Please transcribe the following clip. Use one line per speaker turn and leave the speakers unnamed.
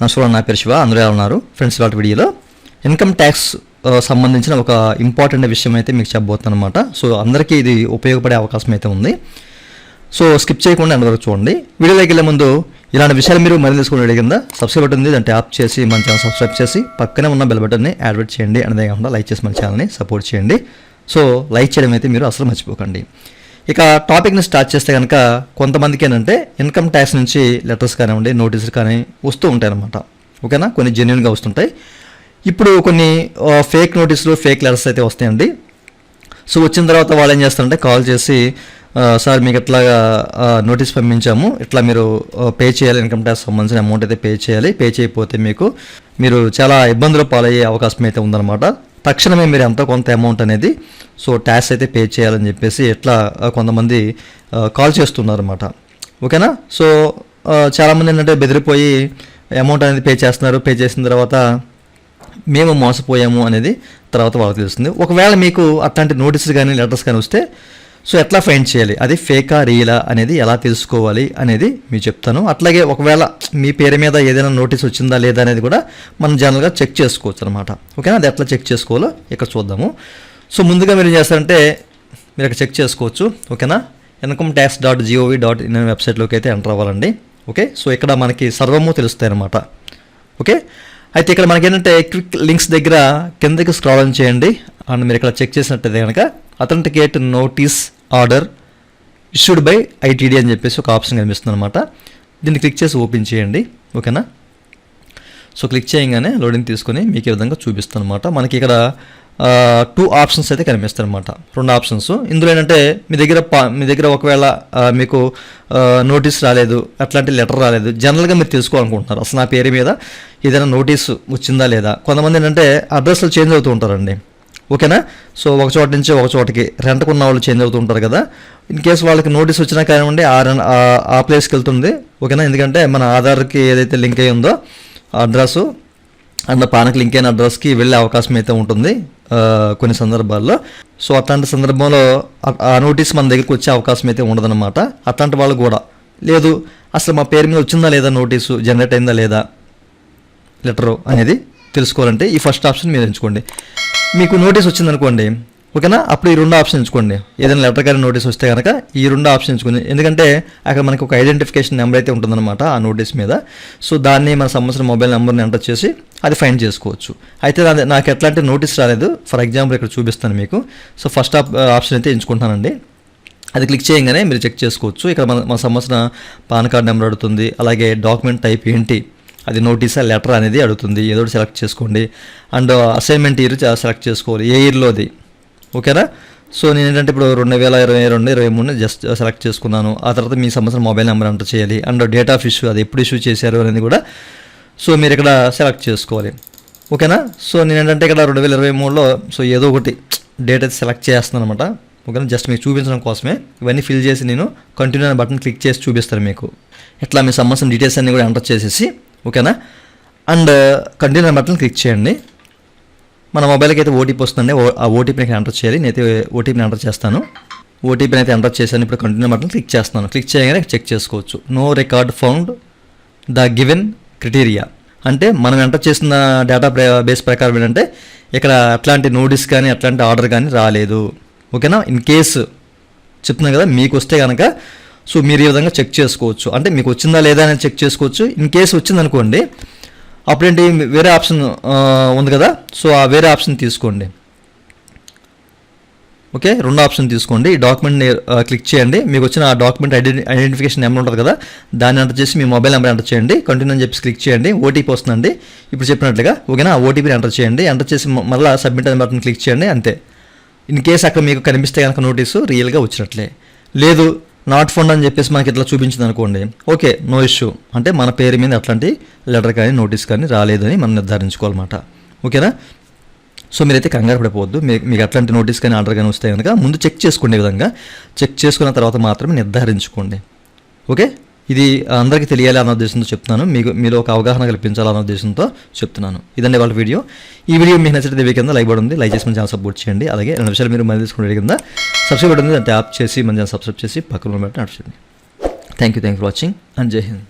నమస్కారం నా పేరు శివ అందరూ ఎలా ఉన్నారు. ఫ్రెండ్స్ వాటి వీడియోలో ఇన్కమ్ ట్యాక్స్ సంబంధించిన ఒక ఇంపార్టెంట్ విషయం అయితే మీకు చెప్పబోతున్నాను అనమాట సో అందరికీ ఇది ఉపయోగపడే అవకాశం అయితే ఉంది. సో స్కిప్ చేయకుండా ఎండ్ చూడండి. వీడియోలోకి వెళ్ళే ముందు ఇలాంటి విషయాలు మీరు మరింత తెలుసుకుని కింద సబ్స్క్రైబ్ బటన్ ఉంది దాన్ని ట్యాప్ చేసి మన ఛానల్ సబ్స్క్రైబ్ చేసి పక్కనే ఉన్న బెల్ బటన్ని యాడ్వర్ట్ చేయండి. అనేది కాకుండా లైక్ చేసి మన ఛానల్ని సపోర్ట్ చేయండి. సో లైక్ చేయడం అయితే మీరు అసలు మర్చిపోకండి. ఇక టాపిక్ని స్టార్ట్ చేస్తే కనుక కొంతమందికి ఏంటంటే ఇన్కమ్ ట్యాక్స్ నుంచి లెటర్స్ కానివ్వండి నోటీసులు కానీ వస్తూ ఉంటాయి అనమాట ఓకేనా? కొన్ని జెన్యున్గా వస్తుంటాయి. ఇప్పుడు కొన్ని ఫేక్ నోటీసులు ఫేక్ లెటర్స్ అయితే వస్తాయండి. సో వచ్చిన తర్వాత వాళ్ళు ఏం చేస్తారంటే కాల్ చేసి సార్ మీకు ఇట్లాగా నోటీస్ పంపించాము. ఇట్లా మీరు పే చేయాలి. ఇన్కమ్ ట్యాక్స్ సంబంధించిన అమౌంట్ అయితే పే చేయాలి. పే చేయకపోతే మీకు మీరు చాలా ఇబ్బందులు పాలయ్యే అవకాశం అయితే ఉందన్నమాట. తక్షణమే మీరు ఎంతో కొంత అమౌంట్ అనేది సో ట్యాక్స్ అయితే పే చేయాలని చెప్పేసి ఎట్లా కొంతమంది కాల్ చేస్తున్నారు అనమాట ఓకేనా? సో చాలామంది ఏంటంటే బెదిరిపోయి అమౌంట్ అనేది పే చేస్తున్నారు. పే చేసిన తర్వాత మేము మోసపోయాము అనేది తర్వాత వాళ్ళకి తెలుస్తుంది. ఒకవేళ మీకు అట్లాంటి నోటీసులు కానీ లెటర్స్ కానీ వస్తే సో ఎట్లా ఫైండ్ చేయాలి? అది ఫేకా రియలా అనేది ఎలా తెలుసుకోవాలి అనేది మీకు చెప్తాను. అట్లాగే ఒకవేళ మీ పేరు మీద ఏదైనా నోటీస్ వచ్చిందా లేదా అనేది కూడా మనం జనరల్గా చెక్ చేసుకోవచ్చు అనమాట ఓకేనా అది ఎట్లా చెక్ చేసుకోవాలో ఇక్కడ చూద్దాము. సో ముందుగా మీరు ఏం చేస్తారంటే మీరు ఇక్కడ చెక్ చేసుకోవచ్చు. ఓకేనా income tax dot G O V dot వెబ్సైట్లోకి అయితే ఎంటర్ అవ్వాలండి. ఓకే సో ఇక్కడ మనకి సర్వము తెలుస్తాయి అనమాట ఓకే అయితే ఇక్కడ మనకి ఏంటంటే క్విక్ లింక్స్ దగ్గర కిందకి స్క్రాల్ చేయండి. అండ్ మీరు ఇక్కడ చెక్ చేసినట్టయితే కనుక authenticate notice order issued by I T చెప్పేసి ఒక ఆప్షన్ కనిపిస్తుంది అనమాట దీన్ని క్లిక్ చేసి ఓపెన్ చేయండి. ఓకేనా? సో క్లిక్ చేయగానే లోడింగ్ తీసుకొని మీకు ఈ విధంగా చూపిస్తాను అనమాట మనకి ఇక్కడ టూ ఆప్షన్స్ అయితే కనిపిస్తాయి అనమాట రెండు ఆప్షన్స్. ఇందులో ఏంటంటే మీ దగ్గర పా- మీ దగ్గర ఒకవేళ మీకు నోటీస్ రాలేదు అట్లాంటి లెటర్ రాలేదు జనరల్గా మీరు తెలుసుకోవాలనుకుంటున్నారు. అసలు నా పేరు మీద ఏదైనా నోటీస్ వచ్చిందా లేదా? కొంతమంది ఏంటంటే అడ్రస్లు చేంజ్ అవుతూ ఉంటారండి. ఓకేనా? సో ఒక చోట నుంచి ఒక చోటకి రెంట్కు ఉన్న వాళ్ళు చేంజ్ అవుతూ ఉంటారు కదా. ఇన్ కేసు వాళ్ళకి నోటీస్ వచ్చినా కానివ్వండి ఆ రన్- ఆ- ప్లేస్కి వెళ్తుంది. ఓకేనా? ఎందుకంటే మన ఆధార్కి ఏదైతే లింక్ అయ్యి ఉందో అడ్రస్ అండ్ పానకు లింక్ అయిన అడ్రస్కి వెళ్ళే అవకాశం అయితే ఉంటుంది కొన్ని సందర్భాల్లో. సో అట్లాంటి సందర్భంలో ఆ- ఆ నోటీస్ మన దగ్గరికి వచ్చే అవకాశం అయితే ఉండదన్నమాట. అట్లాంటి వాళ్ళు కూడా. లేదు అసలు మా పేరు మీద వచ్చిందా లేదా నోటీసు? జనరేట్ అయిందా లేదా? లెటరు అనేది తెలుసుకోవాలంటే ఈ ఫస్ట్ ఆప్షన్ మీరు ఎంచుకోండి. మీకు నోటీస్ వచ్చిందనుకోండి ఓకేనా? అప్పుడు ఈ రెండు ఆప్షన్ ఎంచుకోండి ఏదైనా లెటర్ కానీ నోటీస్ వస్తే కనుక ఈ రెండు ఆప్షన్ ఎంచుకోండి ఎందుకంటే అక్కడ మనకు ఒక ఐడెంటిఫికేషన్ నెంబర్ అయితే ఉంటుందన్నమాట ఆ నోటీస్ మీద. సో దాన్ని మన సంబంధించిన మొబైల్ నెంబర్ని ఎంటర్ చేసి అది ఫైండ్ చేసుకోవచ్చు. అయితే నాది- నాకు ఎట్లాంటి నోటీస్ రాలేదు. ఫర్ ఎగ్జాంపుల్ ఇక్కడ చూపిస్తాను మీకు. సో ఫస్ట్ ఆప్ ఆప్షన్ అయితే ఎంచుకుంటానండి అది క్లిక్ చేయగానే మీరు చెక్ చేసుకోవచ్చు. ఇక్కడ మన మన సంబంధించిన పాన్ కార్డ్ నెంబర్ అడుగుతుంది. అలాగే డాక్యుమెంట్ టైప్ ఏంటి? అది నోటీసా లెటర్ అనేది అడుగుతుంది. ఏదో ఒకటి సెలెక్ట్ చేసుకోండి. అండ్ అసైన్మెంట్ ఇయర్ సెలెక్ట్ చేసుకోవాలి. ఏ ఇయర్లో అది? ఓకేనా? సో నేను ఏంటంటే ఇప్పుడు రెండు వేల ఇరవై రెండు ఇరవై మూడు జస్ట్ సెలెక్ట్ చేసుకున్నాను. ఆ తర్వాత మీ సంవత్సరం మొబైల్ నెంబర్ ఎంటర్ చేయాలి. అండ్ డేట్ ఆఫ్ ఇష్యూ అది ఎప్పుడు ఇష్యూ చేశారు అనేది కూడా సో మీరు ఇక్కడ సెలెక్ట్ చేసుకోవాలి. ఓకేనా? సో నేను ఏంటంటే ఇక్కడ రెండు వేల ఇరవై మూడులో సో ఏదో ఒకటి డేట్ అయితే సెలెక్ట్ చేస్తాను అనమాట ఓకేనా? జస్ట్ మీకు చూపించడం కోసమే. ఇవన్నీ ఫిల్ చేసి నేను కంటిన్యూ అనే బటన్ క్లిక్ చేసి చూపిస్తాను మీకు. ఇట్లా మీ సంబంధించిన డీటెయిల్స్ అన్ని కూడా ఎంటర్ చేసేసి ఓకేనా? అండ్ కంటిన్యూ అనే బటన్ క్లిక్ చేయండి. మన మొబైల్కి అయితే ఓటీపీ వస్తుందండి. ఆ ఓటీపీని ఎంటర్ చేయాలి. నేనైతే ఓటీపీని ఎంటర్ చేస్తాను. ఓటీపీని అయితే ఎంటర్ చేశాను. ఇప్పుడు కంటిన్యూ బటన్ క్లిక్ చేస్తున్నాను. క్లిక్ చేయగానే చెక్ చేసుకోవచ్చు. No record found the given criteria. అంటే మనం ఎంటర్ చేసిన డేటా బేస్ ప్రకారం ఏంటంటే ఇక్కడ అట్లాంటి నోటీస్ కానీ అట్లాంటి ఆర్డర్ కానీ రాలేదు. ఓకేనా? ఇన్ కేసు చెప్తున్నాను కదా మీకు వస్తే కనుక సో మీరు ఈ విధంగా చెక్ చేసుకోవచ్చు. అంటే మీకు వచ్చిందా లేదా అనేది చెక్ చేసుకోవచ్చు. ఇన్ కేసు వచ్చిందనుకోండి అప్పుడేంటి వేరే ఆప్షన్ ఉంది కదా సో ఆ వేరే ఆప్షన్ తీసుకోండి. ఓకే రెండు ఆప్షన్ తీసుకోండి. ఈ డాక్యుమెంట్ని క్లిక్ చేయండి. మీకు వచ్చిన ఆ డాక్యుమెంట్ ఐడెంటి ఐడెంటిఫికేషన్ నెంబర్ ఉంటుంది కదా దాన్ని ఎంటర్ చేసి మీ మొబైల్ నెంబర్ ఎంటర్ చేయండి. కంటిన్యూ అని చెప్పి క్లిక్ చేయండి. ఓటీపీ వస్తుందండి. ఇప్పుడు చెప్పినట్లుగా ఓకేనా ఆ ఓటీపీని ఎంటర్ చేయండి. ఎంటర్ చేసి మళ్ళీ సబ్మిట్ అనే బటన్ క్లిక్ చేయండి. అంతే. ఇన్ కేస్ అక్కడ మీకు కనిపిస్తే కనుక నోటీసు రియల్గా వచ్చినట్లే. లేదు నాట్ ఫండ్ అని చెప్పేసి మనకి ఇట్లా చూపించింది అనుకోండి. ఓకే నో ఇష్యూ అంటే మన పేరు మీద అట్లాంటి లెటర్ కానీ నోటీస్ కానీ రాలేదని మనం నిర్ధారించుకోవాలన్నమాట. ఓకేనా? సో మీరైతే కంగారు పడిపోవద్దు. మీకు మీకు అట్లాంటి నోటీస్ కానీ ఆర్డర్ కానీ వస్తే కనుక ముందు చెక్ చేసుకునే విధంగా చెక్ చేసుకున్న తర్వాత మాత్రమే నిర్ధారించుకోండి. ఓకే? ఇది అందరికీ తెలియాలి అన్న ఉద్దేశంతో చెప్తున్నాను. మీకు మీరు ఒక అవగాహన కల్పించాలన్న ఉద్దేశంతో చెప్తున్నాను. ఇదండి వాళ్ళ వీడియో. ఈ వీడియో మీకు నచ్చితే దేవి కింద లైక్ ఉంది. లైక్ చేసి మన సపోర్ట్ చేయండి. అలాగే రెండు విషయాలు మీరు మళ్ళీ తీసుకునే కింద సబ్స్క్రైబ్ బటన్ దాన్ని ట్యాప్ చేసి మంచిగా సబ్స్క్రైబ్ చేసి పక్కన బట్టి నడిచింది thank you thank for watching and Jai Hind